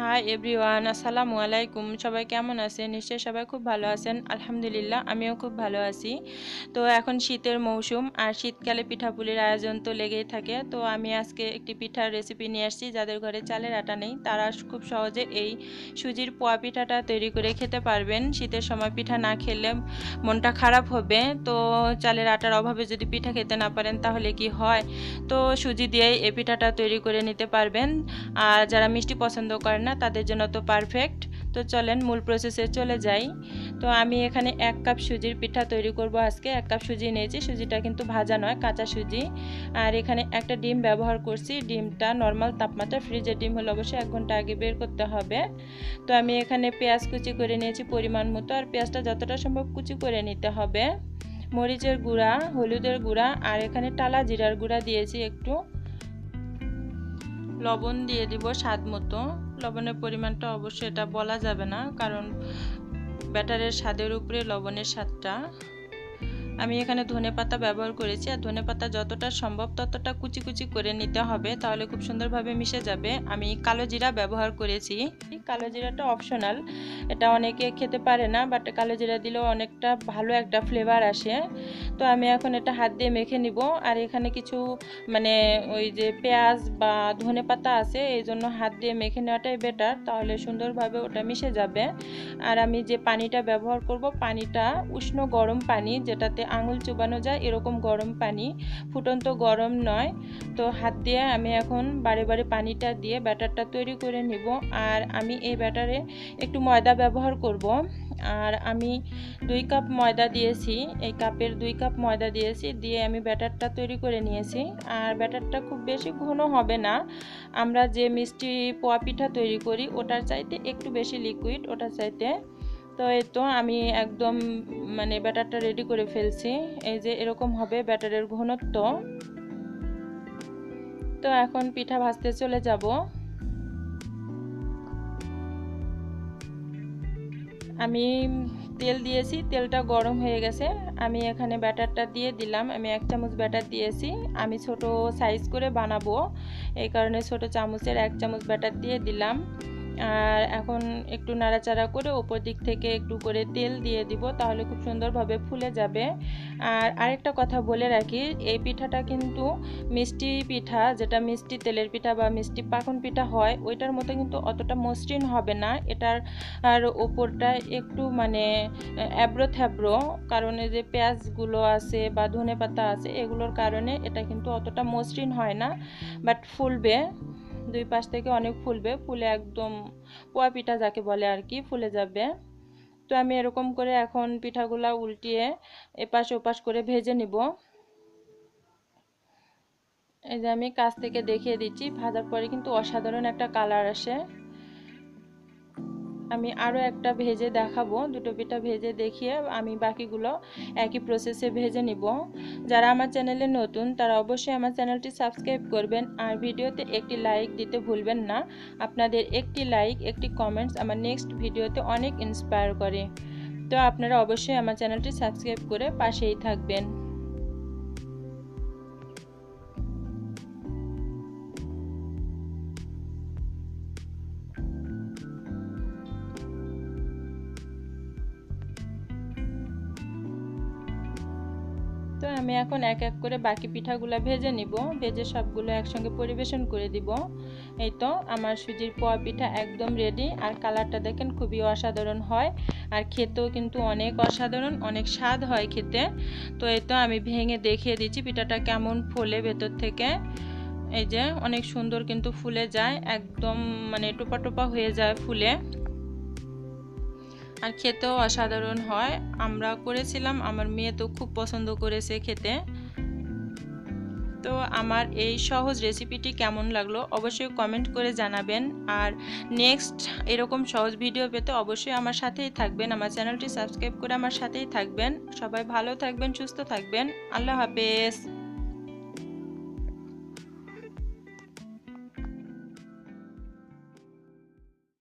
Hi everyone আসসালামু আলাইকুম সবাই কেমন আছেন? নিশ্চয়ই সবাই খুব ভালো আছেন। আলহামদুলিল্লাহ, আমিও খুব ভালো আছি। তো এখন শীতের মৌসুম আর শীতকালে পিঠাপুলির আয়োজন তো লেগেই থাকে। তো আমি আজকে একটি পিঠার রেসিপি নিয়ে আসছি, যাদের ঘরে চালের আটা নেই। তারা খুব সহজে এই সুজির পোয়া পিঠাটা তৈরি করে খেতে পারবেন। শীতের সময় পিঠা না খেলে মনটা খারাপ হবে। তো চালের আটার অভাবে যদি পিঠা খেতে না পারেন, তাহলে কি হয়? তো সুজি দিয়েই এই পিঠাটা তৈরি করে নিতে পারবেন। আর যারা মিষ্টি পছন্দ করেন না, তাদের জন্য তো পারফেক্ট তো চলেন, মূল প্রসেসে চলে যাই। তো আমি এখানে এক কাপ সুজির পিঠা তৈরি করব আজকে। এক কাপ সুজি নিয়েছি। সুজিটা কিন্তু ভাজা নয়, কাঁচা সুজি। আর এখানে একটা ডিম ব্যবহার করছি। ডিমটা নর্মাল তাপমাত্রা ফ্রিজের ডিম হলে অবশ্যই এক ঘণ্টা আগে বের করতে হবে। তো আমি এখানে পেঁয়াজ কুচি করে নিয়েছি পরিমাণ মতো। আর পেঁয়াজটা যতটা সম্ভব কুচি করে নিতে হবে। মরিচের গুঁড়া, হলুদের গুঁড়া, আর এখানে টালা জিরার গুঁড়া দিয়েছি একটু। লবণ দিয়ে দিব স্বাদ মতো। লবণের পরিমাণটা অবশ্যই এটা বলা যাবে না, কারণ ব্যাটারের স্বাদের উপরে লবণের স্বাদটা। আমি এখানে ধনে পাতা ব্যবহার করেছি, আর ধনে পাতা যতটা সম্ভব ততটা কুচি কুচি করে নিতে হবে, তাহলে খুব সুন্দরভাবে মিশে যাবে। আমি কালো জিরা ব্যবহার করেছি। কালো জিরাটা অপশনাল এটা অনেকে খেতে পারে না বাট কালো জিরা দিলেও অনেকটা ভালো একটা ফ্লেভার আসে। তো আমি এখন এটা হাত দিয়ে মেখে নিব, আর এখানে কিছু মানে ওই যে পেঁয়াজ বা ধনে পাতা আছে, এই জন্য হাত দিয়ে মেখে নেওয়াটাই বেটার তাহলে সুন্দরভাবে ওটা মিশে যাবে। আর আমি যে পানিটা ব্যবহার করব, পানিটা উষ্ণ গরম পানি, যেটাতে আঙুল চুবানো যায়, এরকম গরম পানি। ফুটন্ত গরম নয়। তো হাত দিয়ে আমি এখন বারে বারে পানিটা দিয়ে ব্যাটারটা তৈরি করে নিব। আর আমি এই ব্যাটারে একটু ময়দা ব্যবহার করব। আর আমি দুই কাপ ময়দা দিয়েছি। এই কাপের দুই কাপ ময়দা দিয়েছি, দিয়ে আমি ব্যাটারটা তৈরি করে নিয়েছি। আর ব্যাটারটা খুব বেশি ঘন হবে না। আমরা যে মিষ্টি পোয়া পিঠা তৈরি করি, ওটার চাইতে একটু বেশি লিকুইড ওটার চাইতে তো এই তো আমি একদম মানে ব্যাটারটা রেডি করে ফেলছি। এই যে এরকম হবে ব্যাটারের ঘনত্ব। তো এখন পিঠা ভাজতে চলে যাব। আমি তেল দিয়েছি, তেলটা গরম হয়ে গেছে। আমি এখানে ব্যাটারটা দিয়ে দিলাম। আমি এক চামচ ব্যাটার দিয়েছি। আমি ছোট সাইজ করে বানাবো। এই কারণে ছোট চামচের এক চামচ ব্যাটার দিয়ে দিলাম। আর এখন একটু নাড়াচাড়া করে ওপর দিক থেকে একটু করে তেল দিয়ে দিব, তাহলে খুব সুন্দরভাবে ফুলে যাবে। আর আরেকটা কথা বলে রাখি, এই পিঠাটা কিন্তু মিষ্টি পিঠা, যেটা মিষ্টি তেলের পিঠা বা মিষ্টি পাখন পিঠা হয়, ওইটার মতো কিন্তু অতটা মসৃণ হবে না। এটার আর ওপরটা একটু মানে অ্যাব্রো থ্যাব্রো, কারণে যে পেঁয়াজগুলো আছে বা ধনে পাতা আছে, এগুলোর কারণে এটা কিন্তু অতটা মসৃণ হয় না, বাট ফুলবে। দুই পাশ থেকে অনেক ফুলবে। ফুলে একদম পোয়া পিঠা যাকে বলে আর কি, ফুলে যাবে। তো আমি এরকম করে এখন পিঠাগুলা উল্টিয়ে এপাশ ওপাশ করে ভেজে নিব। এই যে আমি কাছ থেকে দেখিয়ে দিচ্ছি, ভাজার পরে কিন্তু অসাধারণ একটা কালার আসে। আমি আরও একটা ভেজে দেখাবো, দুটো পিঠা ভেজে দেখিয়ে আমি বাকিগুলো একই প্রসেসে ভেজে নিব। যারা আমার চ্যানেলে নতুন, তারা অবশ্যই আমার চ্যানেলটি সাবস্ক্রাইব করবেন আর ভিডিওতে একটি লাইক দিতে ভুলবেন না। আপনাদের একটি লাইক একটি কমেন্টস আমার নেক্সট ভিডিওতে অনেক ইন্সপায়ার করে। তো আপনারা অবশ্যই আমার চ্যানেলটি সাবস্ক্রাইব করে পাশেই থাকবেন। তো আমি এখন এক এক করে বাকি পিঠাগুলো ভেজে নিব। ভেজে সবগুলো একসঙ্গে পরিবেশন করে দিব। এই তো আমার সুজির পোয়া পিঠা একদম রেডি আর কালারটা দেখেন খুবই অসাধারণ হয়। আর খেতেও কিন্তু অনেক অসাধারণ, অনেক স্বাদ হয় খেতে। তো এই তো আমি ভেঙে দেখিয়ে দিচ্ছি পিঠাটা কেমন ফোলে ভেতর থেকে। এই যে অনেক সুন্দর কিন্তু ফুলে যায়, একদম মানে টোপা টোপা হয়ে যায় ফুলে। আর খেতেও অসাধারণ হয়। আমরা করেছিলাম, আমার মেয়ে তো খুব পছন্দ করেছে খেতে। তো আমার এই সহজ রেসিপিটি কেমন লাগল অবশ্যই কমেন্ট করে জানাবেন। আর নেক্সট এরকম সহজ ভিডিও পেতে অবশ্যই আমার সাথেই থাকবেন। আমার চ্যানেলটি সাবস্ক্রাইব করে আমার সাথেই থাকবেন। সবাই ভালো থাকবেন, সুস্থ থাকবেন। আল্লাহ হাফেজ।